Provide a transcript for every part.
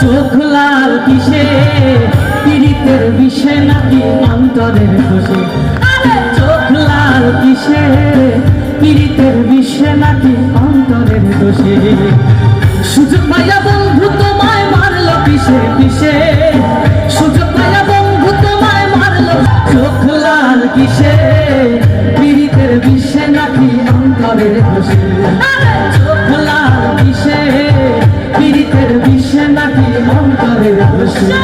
চোখ লাল কিসে? পীড়িতের বিষে নাকি অন্তরের দোষে? আরে! চোখ লাল কিসে? পীড়িতের বিষে নাকি অন্তরের দোষে? সুযোগ পাইয়া বন্ধু তোমায় মারলো পিসে পিসে। সুযোগ পাইয়া বন্ধু তোমায় মারলো চোখ লাল কিসে? পীড়িতের বিষে নাকি অন্তরের আরে! চোখ লাল কিসে? পীড়িতের বিষে নাকি অন্তরের দোষে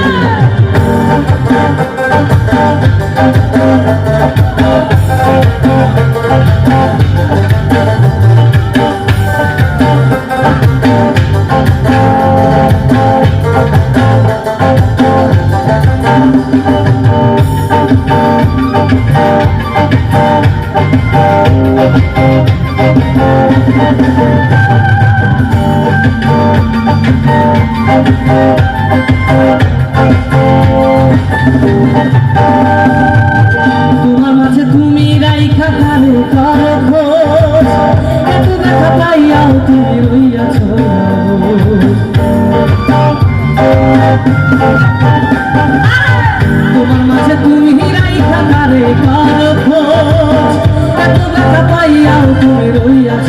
তোমার মাঝে তুমি রাইখা কারে করো খোঁজ। এত ব্যথা পাইয়াও তুমি রইয়াছ তোমার মাঝে তুমি রাইখা কারে করো খোঁজ। এত ব্যথা পাইয়াও তুমি রইয়াছ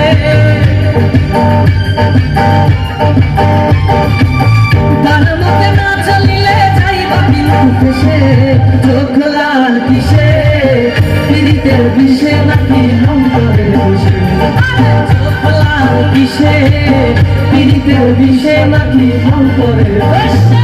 ফেসে চোখ লাল কিসে? পীড়িতের বিষে নাকি অন্তরের বিষে চোখ লাল কিসে? পীড়িতের বিষে নাকি অন্তরের বিষে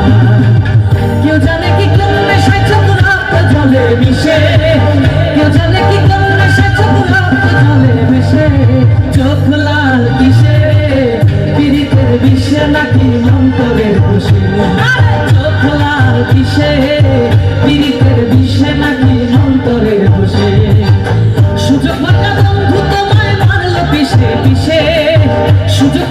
কিসে? পীড়িতের বিষে নাকি তোমায় মারলো পিসে পিসে সুযোগ